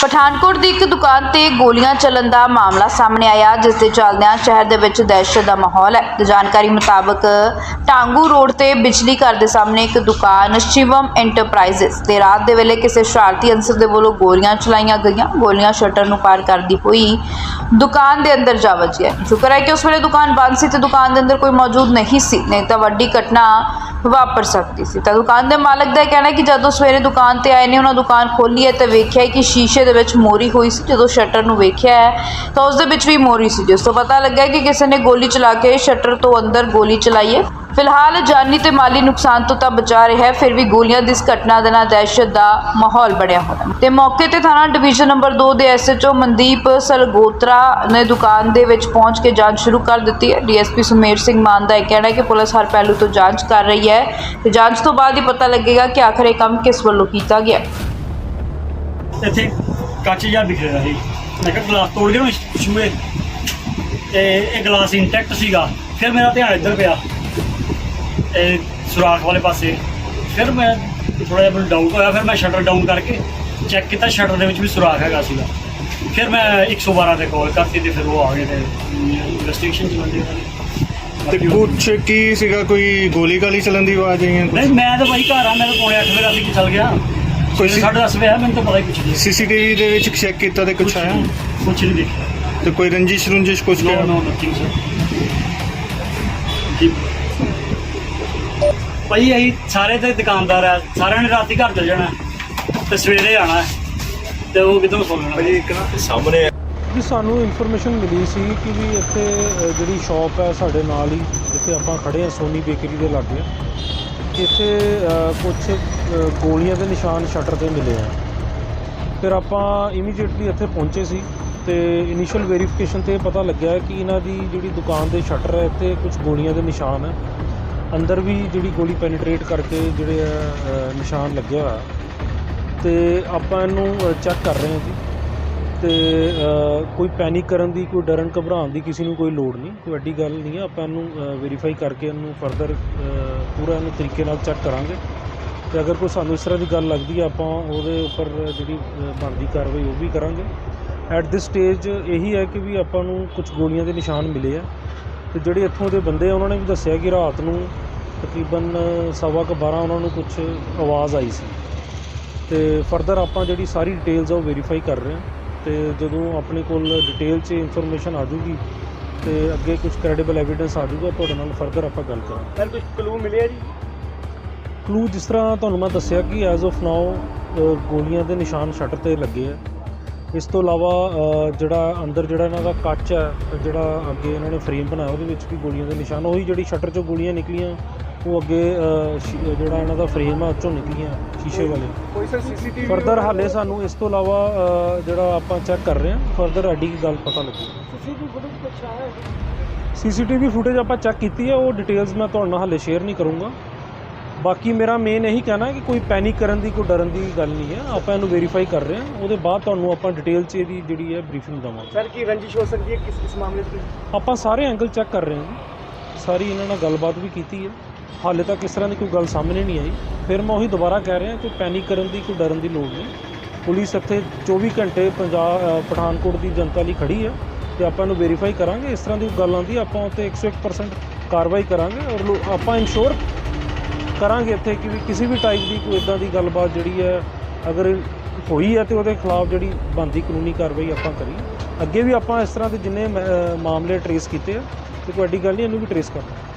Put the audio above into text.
ਪਠਾਨਕੋਟ ਦੀ ਇੱਕ ਦੁਕਾਨ ਤੇ ਗੋਲੀਆਂ ਚੱਲਣ ਦਾ ਮਾਮਲਾ ਸਾਹਮਣੇ ਆਇਆ, ਜਿਸ ਦੇ ਚੱਲਦਿਆਂ ਸ਼ਹਿਰ ਦੇ ਵਿੱਚ ਦਹਿਸ਼ਤ ਦਾ ਮਾਹੌਲ ਹੈ। ਜਾਣਕਾਰੀ ਮੁਤਾਬਕ ਟਾਂਗੂ ਰੋਡ ਤੇ ਬਿਜਲੀ ਘਰ ਦੇ ਸਾਹਮਣੇ ਇੱਕ ਦੁਕਾਨ ਸ਼ਿਵਮ ਐਂਟਰਪ੍ਰਾਈਜ਼ਸ ਤੇ ਰਾਤ ਦੇ ਵੇਲੇ ਕਿਸੇ ਸ਼ਰਾਰਤੀ ਅਨਸਰ ਦੇ ਵੱਲੋਂ ਗੋਲੀਆਂ ਚਲਾਈਆਂ ਗਈਆਂ। ਗੋਲੀਆਂ ਸ਼ਟਰ ਨੂੰ ਪਾਰ ਕਰਦੀ ਹੋਈ ਦੁਕਾਨ ਦੇ ਅੰਦਰ ਜਾ ਵੱਜੀਆਂ ਸ਼ੁਕਰ ਹੈ ਕਿ ਉਸ ਵੇਲੇ ਦੁਕਾਨ ਬੰਦ ਸੀ ਤੇ ਦੁਕਾਨ ਦੇ ਅੰਦਰ ਕੋਈ ਮੌਜੂਦ ਨਹੀਂ ਸੀ। ਨਹੀਂ ਤਾਂ ਵੱਡੀ ਘਟਨਾ ਵਾਪਰ ਸਕਦੀ ਸੀ। ਤਾਂ ਦੁਕਾਨ ਦੇ ਮਾਲਕ ਦਾ ਇਹ ਕਹਿਣਾ ਕਿ ਜਦੋਂ ਸਵੇਰੇ ਦੁਕਾਨ ਤੇ ਆਏ ਨੇ, ਉਹਨਾਂ ਦੁਕਾਨ ਖੋਲੀ ਹੈ ਤੇ ਵੇਖਿਆ ਕਿ ਸ਼ੀਸ਼ੇ ਦੇ ਵਿੱਚ ਮੋਰੀ ਹੋਈ ਸੀ। ਜਦੋਂ ਸ਼ਟਰ ਨੂੰ ਵੇਖਿਆ ਹੈ, ਤਾਂ ਉਸ ਦੇ ਵਿੱਚ ਵੀ ਮੋਰੀ ਸੀ। ਜਿਸ ਤੋਂ ਪਤਾ ਲੱਗਾ ਕਿ ਕਿਸੇ ਨੇ ਗੋਲੀ ਚਲਾ ਕੇ ਸ਼ਟਰ ਤੋਂ ਅੰਦਰ ਗੋਲੀ ਚਲਾਈ ਹੈ ਫਿਲਹਾਲ ਜਾਨੀ ਤੇ ਮਾਲੀ ਨੁਕਸਾਨ ਤੋਂ ਤਾਂ ਬਚਾ ਰਿਹਾ ਹੈ, ਫਿਰ ਵੀ ਗੋਲੀਆਂ ਦੀ ਇਸ ਘਟਨਾ ਦੇ ਨਾਲ ਦਹਿਸ਼ਤ ਦਾ ਮਾਹੌਲ ਬਣਿਆ ਹੋਇਆ ਹੈ। ਤੇ ਮੌਕੇ ਤੇ ਥਾਣਾ ਡਿਵੀਜ਼ਨ ਨੰਬਰ 2 ਦੇ ਐਸਐਚਓ ਮਨਦੀਪ ਸਲਗੋਤਰਾ ਨੇ ਦੁਕਾਨ ਦੇ ਵਿੱਚ ਪਹੁੰਚ ਕੇ ਜਾਂਚ ਸ਼ੁਰੂ ਕਰ ਦਿੱਤੀ ਹੈ। ਡੀਐਸਪੀ ਸੁਮੇਰ ਸਿੰਘ ਮਾਨ ਦਾ ਇਹ ਕਹਿਣਾ ਹੈ ਕਿ ਪੁਲਿਸ ਹਰ ਪਹਿਲੂ ਤੋਂ ਜਾਂਚ ਕਰ ਰਹੀ ਹੈ ਤੇ ਜਾਂਚ ਤੋਂ ਬਾਅਦ ਹੀ ਪਤਾ ਲੱਗੇਗਾ ਕਿ ਆਖਰ ਇਹ ਕੰਮ ਕਿਸ ਵੱਲੋਂ ਕੀਤਾ ਗਿਆ ਇੱਥੇ ਕੱਚ ਜਿਹਾ ਵਿਖਰਿਆ ਸੀ। ਮੈਂ ਕਿਹਾ ਗਲਾਸ ਤੋੜ ਗਿਆ ਸ਼ੂਏ ਤੇ ਇਹ ਗਲਾਸ ਇੰਟੈਕਟ ਸੀਗਾ। ਫਿਰ ਮੇਰਾ ਧਿਆਨ ਇੱਧਰ ਪਿਆ। ਇਹ ਸੁਰਾਖ ਵਾਲੇ ਪਾਸੇ। ਫਿਰ ਮੈਂ ਥੋੜਾ ਜਿਹਾ ਮੈਨੂੰ ਡਾਊਟ ਹੋਇਆ ਫਿਰ ਮੈਂ ਸ਼ਟਰ ਡਾਊਨ ਕਰਕੇ ਚੈੱਕ ਕੀਤਾ ਸ਼ਟਰ ਦੇ ਵਿੱਚ ਵੀ ਸੁਰਾਖ ਹੈਗਾ ਸੀਗਾ। ਫਿਰ ਮੈਂ 112 ਤੇ ਕਾਲ ਕਰਤੀ ਤੇ ਫਿਰ ਉਹ ਆ ਗਏ ਤੇ ਇਨਵੈਸਟੀਗੇਸ਼ਨ ਚੱਲਦੀ ਤੇ ਹੈ ਕੁਛ ਕੀ ਸੀਗਾ? ਕੋਈ ਗੋਲੀ ਗਾਲੀ ਚੱਲਣ ਦੀ ਆਵਾਜ਼ ਆਈ ਹੈ ਨਹੀਂ ਮੈਂ ਤਾਂ ਭਾਈ ਘਰ ਆ ਮੈਂ ਤਾਂ ਪੌਣੇ 8 ਵਜੇ ਰਾਤੀ ਚੱਲ ਗਿਆ। ਕੋਈ ਕੋਈ ਸੀ- 10:30 ਵਜੇ ਆਇਆ ਮੈਨੂੰ ਤਾਂ ਪਤਾ ਹੀ ਕੁਛ ਨਹੀਂ। ਸੀਸੀਟੀਵੀ ਦੇ ਵਿੱਚ ਚੈੱਕ ਕੀਤਾ ਤੇ ਕੁਛ ਆਇਆ? ਕੁਛ ਨਹੀਂ ਦੇਖਿਆ। ਤੇ ਕੋਈ ਰੰਜਿਸ਼ ਰੁੰਜਿਸ਼ ਕੁਛ ਕਿਹਾ? no, nothing, sir. ਜੀ। ਭਾਈ ਅਸੀਂ ਸਾਰੇ ਤੇ ਦੁਕਾਨਦਾਰ ਆ ਸਾਰਿਆਂ ਨੇ ਰਾਤੀ ਘਰ ਚਲ ਜਾਣਾ ਤੇ ਸਵੇਰੇ ਆਣਾ। ਤੇ ਉਹ ਕਿਦੋਂ ਸੌ ਭਾਈ ਇੱਕ ਨਾ ਸਾਹਮਣੇ ਜੀ ਸਾਨੂੰ ਇਨਫੋਰਮੇਸ਼ਨ ਮਿਲੀ ਸੀ ਕਿ ਵੀ ਇੱਥੇ ਅ, ਜਿਹੜੀ ਸ਼ਾਪ ਹੈ ਸਾਡੇ ਨਾਲ ਹੀ ਜਿੱਥੇ ਆਪਾਂ ਖੜੇ ਹਾਂ ਸੋਨੀ ਬੇਕਰੀ ਦੇ ਲਾਗੇ। ਇੱਥੇ ਕੁਝ ਗੋਲੀਆਂ ਦੇ ਨਿਸ਼ਾਨ ਸ਼ਟਰ ਤੇ ਮਿਲੇ ਆ। ਫਿਰ ਆਪਾਂ ਇਮੀਡੀਏਟਲੀ ਇੱਥੇ ਪਹੁੰਚੇ ਸੀ ਤੇ ਇਨੀਸ਼ੀਅਲ ਵੈਰੀਫਿਕੇਸ਼ਨ ਤੇ ਪਤਾ ਲੱਗਿਆ ਕਿ ਇਹਨਾਂ ਦੀ ਜਿਹੜੀ ਦੁਕਾਨ ਦੇ ਸ਼ਟਰ ਹੈ ਇੱਥੇ ਕੁਝ ਗੋਲੀਆਂ ਦੇ ਨਿਸ਼ਾਨ ਹੈ ਅੰਦਰ ਵੀ ਜਿਹੜੀ ਗੋਲੀ ਪੈਨੀਟ੍ਰੇਟ ਕਰਕੇ ਜਿਹੜੇ ਆ ਨਿਸ਼ਾਨ ਲੱਗਿਆ ਹੋਇਆ। ਤੇ ਆਪਾਂ ਇਹਨੂੰ ਚੈੱਕ ਕਰ ਰਹੇ ਹਾਂ ਜੀ। ਤੇ ਕੋਈ ਪੈਨਿਕ ਕਰਨ ਦੀ, ਕੋਈ ਡਰਨ ਘਬਰਾਉਣ ਦੀ ਕਿਸੇ ਨੂੰ ਕੋਈ ਲੋੜ ਨਹੀਂ। ਕੋਈ ਵੱਡੀ ਗੱਲ ਨਹੀਂ ਹੈ। ਆਪਾਂ ਇਹਨੂੰ ਵੈਰੀਫਾਈ ਕਰਕੇ ਇਹਨੂੰ ਫਰਦਰ ਪੂਰਾ ਇਹਨੂੰ ਤਰੀਕੇ ਨਾਲ ਚੈੱਕ ਕਰਾਂਗੇ। ਤੇ ਅਗਰ ਕੋਈ ਸਾਨੂੰ ਇਸ ਤਰ੍ਹਾਂ ਦੀ ਗੱਲ ਲੱਗਦੀ ਹੈ, ਆਪਾਂ ਉਹਦੇ ਉੱਪਰ ਜਿਹੜੀ ਬਣਦੀ ਕਾਰਵਾਈ ਉਹ ਵੀ ਕਰਾਂਗੇ। ਐਟ ਦਿਸ ਸਟੇਜ ਇਹੀ ਹੈ ਕਿ ਵੀ ਆਪਾਂ ਨੂੰ ਕੁਝ ਗੋਲੀਆਂ ਦੇ ਨਿਸ਼ਾਨ ਮਿਲੇ ਆ। ਤੇ ਜਿਹੜੇ ਇੱਥੋਂ ਦੇ ਬੰਦੇ ਉਹਨਾਂ ਨੇ ਵੀ ਦੱਸਿਆ ਕਿ ਰਾਤ ਨੂੰ ਤਕਰੀਬਨ ਸਵਾ ਕੁ 12 ਉਹਨਾਂ ਨੂੰ ਕੁਝ ਆਵਾਜ਼ ਆਈ ਸੀ। ਤੇ ਫਰਦਰ ਆਪਾਂ ਜਿਹੜੀ ਸਾਰੀ ਡਿਟੇਲਸ ਆ ਉਹ ਵੈਰੀਫਾਈ ਕਰ ਰਹੇ ਹਾਂ। ਤੇ ਜਦੋਂ ਆਪਣੇ ਕੋਲ ਡਿਟੇਲ 'ਚ ਇਨਫੋਰਮੇਸ਼ਨ ਆ ਜੂਗੀ ਤੇ ਅੱਗੇ ਕੁਝ ਕ੍ਰੈਡੀਬਲ ਐਵੀਡੈਂਸ ਆ ਜੂਗਾ ਤੁਹਾਡੇ ਨਾਲ ਫਰਦਰ ਆਪਾਂ ਗੱਲ ਕਰਾਂਗੇ। ਸਰ ਕੁਝ ਕਲੂ ਮਿਲਿਆ ਜੀ? ਕਲੂ ਜਿਸ ਤਰ੍ਹਾਂ ਤੁਹਾਨੂੰ ਮੈਂ ਦੱਸਿਆ ਕਿ ਐਜ਼ ਆਫ ਨਾਓ ਗੋਲੀਆਂ ਦੇ ਨਿਸ਼ਾਨ ਸ਼ਟਰ ਤੇ ਲੱਗੇ ਆ। ਇਸ ਤੋਂ ਇਲਾਵਾ ਜਿਹੜਾ ਅੰਦਰ ਜਿਹੜਾ ਇਹਨਾਂ ਦਾ ਕੱਚ ਹੈ ਜਿਹੜਾ ਅੱਗੇ ਇਹਨਾਂ ਨੇ ਫਰੇਮ ਬਣਾਇਆ ਉਹਦੇ ਵਿੱਚ ਵੀ ਗੋਲੀਆਂ ਦੇ ਨਿਸ਼ਾਨ ਉਹੀ ਜਿਹੜੀ ਸ਼ਟਰ 'ਚੋਂ ਗੋਲੀਆਂ ਨਿਕਲੀਆਂ ਉਹ ਅੱਗੇ ਜਿਹੜਾ ਇਹਨਾਂ ਦਾ ਫਰੇਮ ਆ ਉਹ 'ਚੋਂ ਨਿਕਲੀਆਂ ਸ਼ੀਸ਼ੇ ਵਾਲੇ। ਕੋਈ ਸਰ ਸੀਸੀਟੀਵੀ ਫਰਦਰ ਹਾਲੇ ਸਾਨੂੰ ਇਸ ਤੋਂ ਇਲਾਵਾ ਜਿਹੜਾ ਆਪਾਂ ਚੈੱਕ ਕਰ ਰਹੇ ਹਾਂ ਫਰਦਰ ਐਡੀ ਗੱਲ ਪਤਾ ਲੱਗੀ। ਸੀਸੀਟੀਵੀ ਫੁਟੇਜ ਕੁਛ ਆਇਆ ਸੀਸੀਟੀਵੀ ਫੁਟੇਜ ਆਪਾਂ ਚੈੱਕ ਕੀਤੀ ਹੈ ਉਹ ਡਿਟੇਲਸ ਮੈਂ ਤੁਹਾਡੇ ਨਾਲ ਹਾਲੇ ਸ਼ੇਅਰ ਨਹੀਂ ਕਰੂੰਗਾ। ਬਾਕੀ ਮੇਰਾ ਮੇਨ ਇਹੀ ਕਹਿਣਾ ਹੈ ਕਿ ਕੋਈ ਪੈਨਿਕ ਕਰਨ ਦੀ ਕੋਈ ਡਰਨ ਦੀ ਗੱਲ ਨਹੀਂ ਹੈ। ਆਪਾਂ ਇਹਨੂੰ ਵੈਰੀਫਾਈ ਕਰ ਰਹੇ ਹਾਂ। ਉਹਦੇ ਬਾਅਦ ਤੁਹਾਨੂੰ ਆਪਾਂ ਡਿਟੇਲ 'ਚ ਇਹਦੀ ਜਿਹੜੀ ਹੈ ਬਰੀਫਿੰਗ ਦਵਾਂਗੇ। ਸਰ ਕੀ ਰੰਜਿਸ਼ ਹੋ ਸਕਦੀ ਹੈ ਕਿਸ ਕਿਸ ਮਾਮਲੇ 'ਚ ਆਪਾਂ ਸਾਰੇ ਐਂਗਲ ਚੈੱਕ ਕਰ ਰਹੇ ਹਾਂ ਜੀ। ਸਾਰੀ ਇਹਨਾਂ ਨਾਲ ਗੱਲਬਾਤ ਵੀ ਕੀਤੀ ਹੈ। ਹਾਲੇ ਤੱਕ ਇਸ ਤਰ੍ਹਾਂ ਦੀ ਕੋਈ ਗੱਲ ਸਾਹਮਣੇ ਨਹੀਂ ਆਈ। ਫਿਰ ਮੈਂ ਉਹੀ ਦੁਬਾਰਾ ਕਹਿ ਰਿਹਾ ਕਿ ਪੈਨਿਕ ਕਰਨ ਦੀ ਕੋਈ ਡਰਨ ਦੀ ਲੋੜ ਨਹੀਂ। ਪੁਲਿਸ ਇੱਥੇ 24 ਘੰਟੇ ਪੰਜਾਬ ਪਠਾਨਕੋਟ ਦੀ ਜਨਤਾ ਲਈ ਖੜੀ ਹੈ ਤੇ ਆਪਾਂ ਇਹਨੂੰ ਵੈਰੀਫਾਈ ਕਰਾਂਗੇ। ਇਸ ਤਰ੍ਹਾਂ ਦੀ ਗੱਲ ਆਉਂਦੀ ਆਪਾਂ ਉੱਤੇ 101% ਕਾਰਵਾਈ ਕਰਾਂਗੇ। ਔਰ ਆਪਾਂ ਇਨਸ਼ੋਰ ਕਰਾਂਗੇ ਇੱਥੇ ਕਿ ਵੀ ਕਿਸੇ ਵੀ ਟਾਈਪ ਦੀ ਕੋਈ ਇਦਾਂ ਦੀ ਗੱਲਬਾਤ ਜਿਹੜੀ ਹੈ, ਅਗਰ ਹੋਈ ਹੈ ਤੇ ਉਹਦੇ ਖਿਲਾਫ ਜਿਹੜੀ ਬਣਦੀ ਕਾਨੂੰਨੀ ਕਾਰਵਾਈ ਆਪਾਂ ਕਰੀਏ ਅੱਗੇ ਵੀ ਆਪਾਂ ਇਸ ਤਰ੍ਹਾਂ ਦੇ ਜਿੰਨੇ ਮਾਮਲੇ ਟਰੇਸ ਕੀਤੇ ਆ, ਤੇ ਕੋਈ ਵੱਡੀ ਗੱਲ ਨਹੀਂ, ਇਹਨੂੰ ਵੀ ਟਰੇਸ ਕਰਨਾ